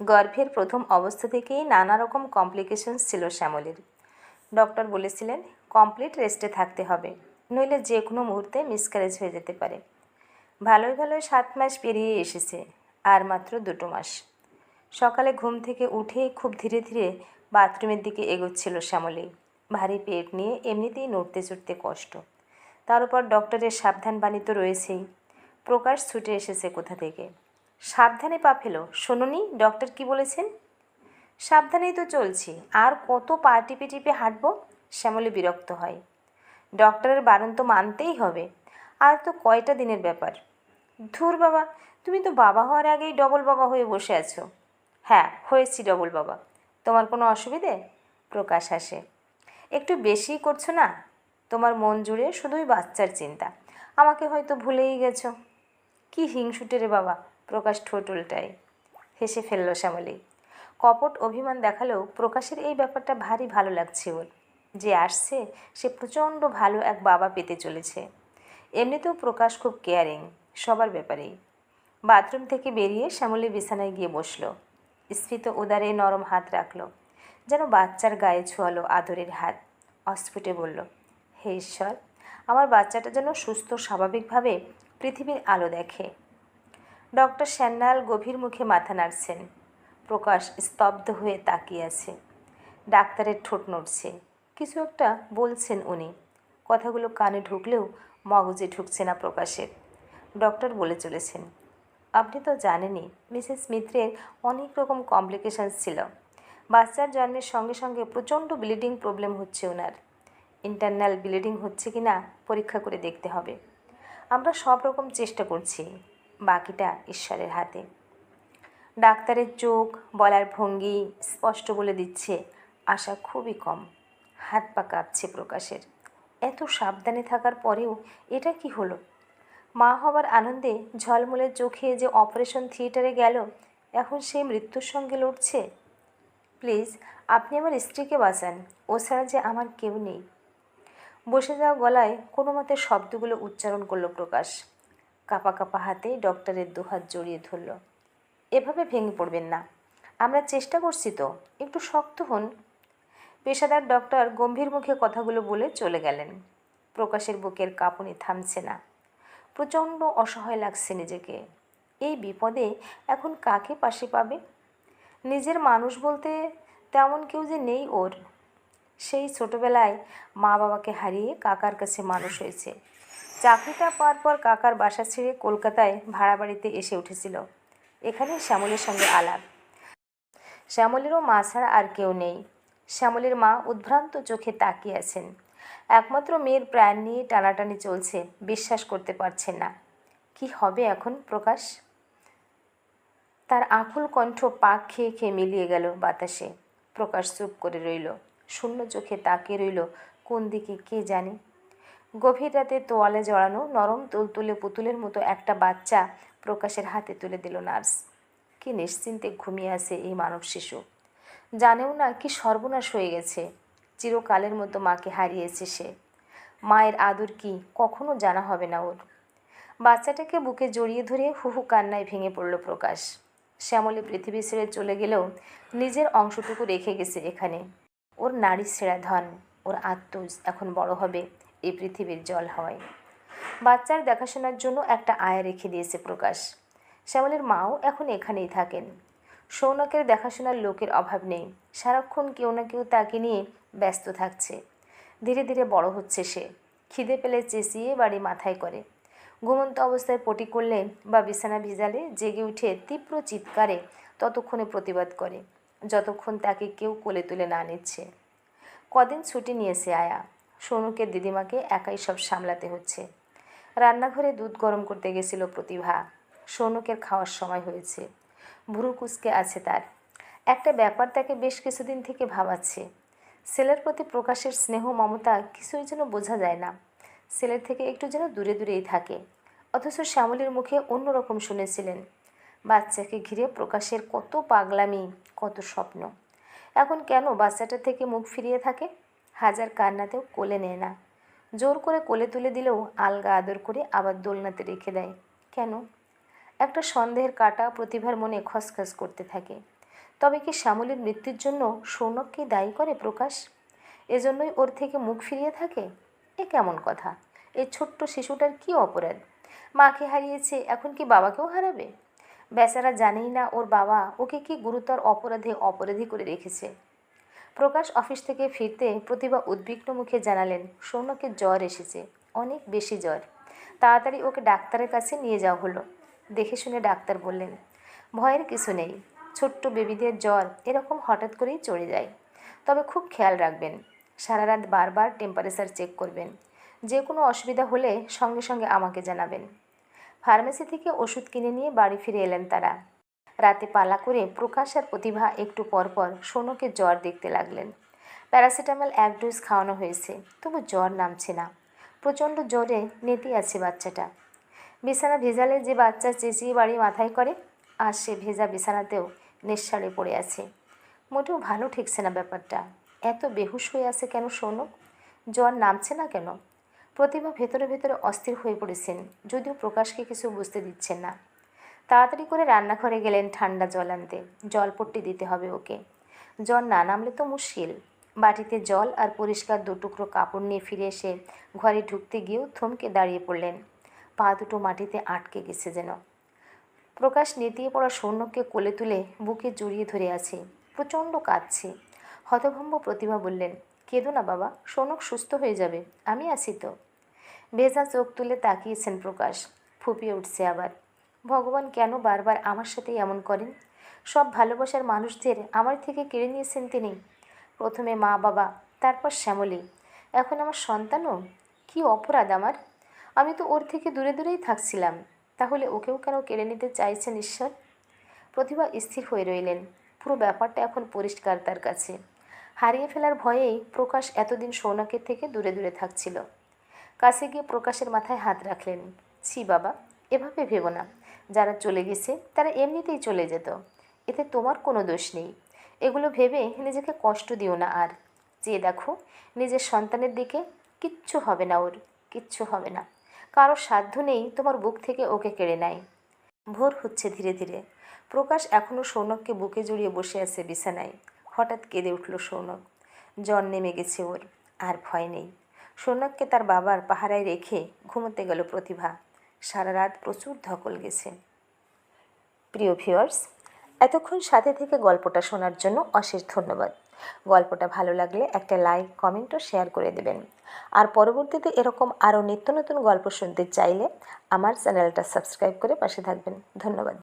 গর্ভের প্রথম অবস্থা থেকেই নানা রকম কমপ্লিকেশনস ছিল শ্যামলীর। ডক্টর বলেছিলেন কমপ্লিট রেস্টে থাকতে হবে, নইলে যে কোনো মুহূর্তে মিসক্যারেজ হয়ে যেতে পারে। ভালোই ভালোই সাত মাস পেরিয়ে এসেছে, আর মাত্র দুটো মাস। সকালে ঘুম থেকে উঠেই খুব ধীরে ধীরে বাথরুমের দিকে এগোচ্ছিল শ্যামলী। ভারী পেট নিয়ে এমনিতেই নড়তে চড়তে কষ্ট। তার উপর ডক্টরের সাবধান বাণী তো রয়েছেই। প্রকাশ ছুটে এসেছে কোথা থেকে? সাবধানে পা ফেলো। শোনোনি, ডক্টর কি বলেছেন? সাবধানেই তো চলছি। আর কত পা টিপে টিপে হাঁটবো? শ্যামলী বিরক্ত হয়। ডক্টরের বারণ তো মানতেই হবে। আর তো কয়টা দিনের ব্যাপার? ধুর বাবা, তুমি তো বাবা হওয়ার আগেই ডবল বাবা হয়ে বসে আছো। হ্যাঁ হয়েছি ডবল বাবা। তোমার কোনো অসুবিধে? প্রকাশ আসে। একটু বেশি করছ না? তোমার মন জুড়ে শুধুই বাচ্চার চিন্তা। আমাকে হয়তো ভুলেই গেছো। কি হিংসুটে রে বাবা। প্রকাশ ঠোঁট উল্টায়। হেসে ফেলল শ্যামলী। কপট অভিমান দেখালেও প্রকাশের এই ব্যাপারটা ভারী ভালো লাগছে ওর। যে আসছে, সে প্রচণ্ড ভালো এক বাবা পেতে চলেছে। এমনিতেও প্রকাশ খুব কেয়ারিং, সবার ব্যাপারেই। বাথরুম থেকে বেরিয়ে শ্যামলী বিছানায় গিয়ে বসল। স্ফীত উদারে নরম হাত রাখল। যেন বাচ্চার গায়ে ছোঁয়ালো আদরের হাত। অস্ফুটে বলল, হে ঈশ্বর, আমার বাচ্চাটা যেন সুস্থ স্বাভাবিকভাবে পৃথিবীর আলো দেখে। ডক্টর স্যান্নাল গভীর মুখে মাথা নাড়ছেন। প্রকাশ স্তব্ধ হয়ে তাকিয়ে আছে। ডাক্তারের ঠোঁট নড়ছে। কিছু একটা বলছেন উনি। কথাগুলো কানে ঢুকলেও মগজে ঢুকছে না প্রকাশের। ডক্টর বলে চলেছেন, আপনি তো জানেনই, মিসেস মিত্রের অনেক রকম কমপ্লিকেশনস ছিল। বাচ্চার জন্মের সঙ্গে সঙ্গে প্রচণ্ড ব্লিডিং প্রবলেম হচ্ছে ওনার ইন্টারনাল ব্লিডিং হচ্ছে কি না পরীক্ষা করে দেখতে হবে। আমরা সব রকম চেষ্টা করছি। বাকিটা ঈশ্বরের হাতে। ডাক্তারের চোখ, বলার ভঙ্গি স্পষ্ট বলে দিচ্ছে, আশা খুবই কম। হাত পা কাঁপছে প্রকাশের। এত সাবধানে থাকার পরেও এটা কি হলো? মা হবার আনন্দে ঝলমলের চোখে যে অপারেশন থিয়েটারে গেল, এখন সে মৃত্যুর সঙ্গে লড়ছে। প্লিজ, আপনি আমার স্ত্রীকে বাঁচান। ও ছাড়া যে আমার কেউ নেই। বসে যাওয়া গলায় কোনো মতে শব্দগুলো উচ্চারণ করল প্রকাশ। কাপা কাপা হাতে ডক্টরের দুহাত জড়িয়ে ধরল। এভাবে ভেঙে পড়বেন না। আমরা চেষ্টা করছি তো। একটু শক্ত হন। পেশাদার ডক্টর গম্ভীর মুখে কথাগুলো বলে চলে গেলেন। প্রকাশের বুকের কাঁপুনি থামছে না। প্রচণ্ড অসহায় লাগছে নিজেকে। এই বিপদে এখন কাকে পাশে পাবে? নিজের মানুষ বলতে তেমন কেউ যে নেই ওর। সেই ছোটবেলায় মা বাবাকে হারিয়ে কাকার কাছে মানুষ হয়েছে। চাকরিটা পাওয়ার পর কাকার বাসা ছেড়ে কলকাতায় ভাড়া বাড়িতে এসে উঠেছিল। এখানে শ্যামলের সঙ্গে আলাপ। শ্যামলেরও মা ছাড়া আর কেউ নেই। শ্যামলের মা উদ্ভ্রান্ত চোখে তাকিয়ে আছেন। একমাত্র মেয়ের প্রাণ নিয়ে টানাটানি চলছে, বিশ্বাস করতে পারছেন না। কি হবে এখন, প্রকাশ? তার আকুল কণ্ঠ পাক খেয়ে খেয়ে মিলিয়ে গেল বাতাসে। প্রকাশ চুপ করে রইল। শূন্য চোখে তাকিয়ে রইল, কোন দিকে কে জানে। গভীর রাতে তোয়ালে জড়ানো নরম তুলতুলে পুতুলের মতো একটা বাচ্চা প্রকাশের হাতে তুলে দিল নার্স। কি নিশ্চিন্তে ঘুমিয়ে আছে এই মানব শিশু। জানেও না কি সর্বনাশ হয়ে গেছে। চিরকালের মতো মাকে হারিয়েছে সে। মায়ের আদর কি কখনো জানা হবে না ওর। বাচ্চাটাকে বুকে জড়িয়ে ধরে হুহু কান্নায় ভেঙে পড়ল প্রকাশ। শ্যামলী পৃথিবী ছেড়ে চলে গেলেও নিজের অংশটুকু রেখে গেছে এখানে। ওর নারী ছেঁড়া ধন, ওর আত্মজ এখন বড় হবে। এই পৃথিবীর জল হওয়ায় বাচ্চার দেখাশোনার জন্য একটা আয় রেখে দিয়েছে প্রকাশ। শ্যামলের মাও এখন এখানেই থাকেন। সৌনকের দেখাশোনার লোকের অভাব নেই। সারাক্ষণ কেউ না কেউ তাকে নিয়ে ব্যস্ত থাকছে। ধীরে ধীরে বড় হচ্ছে সে। খিদে পেলে চেঁচিয়ে বাড়ি মাথায় করে। ঘুমন্ত অবস্থায় পটি করলে বা বিছানা ভিজালে জেগে উঠে তীব্র চিৎকারে ততক্ষণে প্রতিবাদ করে, যতক্ষণ তাকে কেউ কোলে তুলে না নিচ্ছে। কদিন ছুটি নিয়েছে আয়া। সৌনকের দিদিমাকে একাই সব সামলাতে হচ্ছে। রান্নাঘরে দুধ গরম করতে গেছিল প্রতিভা। সৌনকের খাওয়ার সময় হয়েছে। ভুরু কুচকে আছে তার। একটা ব্যাপার তাকে বেশ কিছুদিন থেকে ভাবাচ্ছে। ছেলের প্রতি প্রকাশের স্নেহ, মমতা কিছুই যেন বোঝা যায় না। ছেলের থেকে একটু যেন দূরে দূরেই থাকে। অথচ শ্যামলীর মুখে অন্যরকম শুনেছিলেন, বাচ্চাকে ঘিরে প্রকাশের কত পাগলামি, কত স্বপ্ন। এখন কেন বাচ্চাটা থেকে মুখ ফিরিয়ে থাকে? হাজার কান্নাতেও কোলে নেয় না। জোর করে কোলে তুলে দিলেও আলগা আদর করে আবার দোলনাতে রেখে দেয়। কেন? একটা সন্দেহের কাটা প্রতিভার মনে খসখস করতে থাকে। তবে কি শ্যামলীর মৃত্যুর জন্য সৌনককেই দায়ী করে প্রকাশ? এজন্যই ওর থেকে মুখ ফিরিয়ে থাকে? এ কেমন কথা? এই ছোট্ট শিশুটার কি অপরাধ? মাকে হারিয়েছে, এখন কি বাবাকেও হারাবে? বেচারা জানেই না ওর বাবা ওকে কি গুরুতর অপরাধে অপরাধী করে রেখেছে। প্রকাশ অফিস থেকে ফিরতে প্রতিভা উদ্বিগ্ন মুখে জানালেন সৌনকের জ্বর এসেছে, অনেক বেশি জ্বর। তাড়াতাড়ি ওকে ডাক্তারের কাছে নিয়ে যাওয়া হলো। দেখে শুনে ডাক্তার বললেন, ভয়ের কিছু নেই, ছোট্ট বেবিদের জ্বর এরকম হঠাৎ করেই চড়ে যায়। তবে খুব খেয়াল রাখবেন, সারা রাত বারবার টেম্পারেচার চেক করবেন। যে কোনো অসুবিধা হলে সঙ্গে সঙ্গে আমাকে জানাবেন। ফার্মেসি থেকে ওষুধ কিনে নিয়ে বাড়ি ফিরে এলেন তারা। রাতে পালা করে প্রকাশ আর প্রতিভা একটু পরপর সোনকে জ্বর দেখতে লাগলেন। প্যারাসিটামল এক ডোজ খাওয়ানো হয়েছে, তবু জ্বর নামছে না। প্রচণ্ড জ্বরে নেতি আছে বাচ্চাটা। বিছানা ভেজালে যে বাচ্চা চেঁচিয়ে বাড়ি মাথায় করে, আর সে ভেজা বিছানাতেও নিঃসারে পড়ে আছে। মোটেও ভালো ঠেকছে না ব্যাপারটা। এত বেহুশ হয়ে আছে কেন সৌনক জ্বর নামছে না কেন? প্রতিভা ভেতরে ভেতরে অস্থির হয়ে পড়েছেন, যদিও প্রকাশকে কিছু বুঝতে দিচ্ছেন না। তাড়াতাড়ি করে রান্নাঘরে গেলেন ঠান্ডা জল আনতে। জলপট্টি দিতে হবে ওকে। জল না নামলে তো মুশকিল। বাটিতে জল আর পরিষ্কার দুটুকরো কাপড় নিয়ে ফিরে এসে ঘরে ঢুকতে গিয়েও থমকে দাঁড়িয়ে পড়লেন। পা দুটো মাটিতে আটকে গেছে যেন। প্রকাশ নেতিয়ে পড়া সৌন্যকে কোলে তুলে বুকে জড়িয়ে ধরে আছে। প্রচণ্ড কাঁদছে। হতভম্ব প্রতিভা বললেন, কেঁদো না বাবা, সৌনক সুস্থ হয়ে যাবে। আমি আছি তো। ভেজা চোখ তুলে তাকিয়েছেন প্রকাশ। ফুপিয়ে উঠছে আবার। ভগবান কেন বারবার আমার সাথে এমন করেন? সব ভালোবাসার মানুষদের আমার থেকে কেড়ে নিয়েছেন তিনি। প্রথমে মা বাবা, তারপর শ্যামলী। এখন আমার সন্তানও? কি অপরাধ আমার? আমি তো ওর থেকে দূরে দূরেই থাকছিলাম। তাহলে ওকেও কেন কেড়ে নিতে চাইছেন ঈশ্বর? প্রতিভা স্থির হয়ে রইলেন। পুরো ব্যাপারটা এখন পরিষ্কার তার কাছে। হারিয়ে ফেলার ভয়েই প্রকাশ এতদিন সৌনকের থেকে দূরে দূরে থাকছিল। কাছে গিয়ে প্রকাশের মাথায় হাত রাখলেন। ছি বাবা, এভাবে ভেবো না। যারা চলে গেছে, তারা এমনিতেই চলে যেত। এতে তোমার কোনো দোষ নেই। এগুলো ভেবে নিজেকে কষ্ট দিও না আর। চেয়ে দেখো, নিজের সন্তানের দিকে কিচ্ছু হবে না ওর, কিচ্ছু হবে না। কারও সাধ্য নেই তোমার বুক থেকে ওকে কেড়ে নেয়। ভোর হচ্ছে ধীরে ধীরে। প্রকাশ এখনও সৌনককে বুকে জড়িয়ে বসে আছে বিছানায়। হঠাৎ কেঁদে উঠল সৌনক। জ্বর নেমে গেছে ওর, আর ভয় নেই। সৌনককে তার বাবার পাহারায় রেখে ঘুমোতে গেল প্রতিভা। সারা রাত প্রচুর ধকল গেছে। প্রিয় ভিউয়ার্স, এতক্ষণ সাথে থেকে গল্পটা শোনার জন্য অশেষ ধন্যবাদ। গল্পটা ভালো লাগলে একটা লাইক, কমেন্ট ও শেয়ার করে দেবেন। আর পরবর্তীতে এরকম আরও নিত্য নতুন গল্প শুনতে চাইলে আমার চ্যানেলটা সাবস্ক্রাইব করে পাশে থাকবেন। ধন্যবাদ।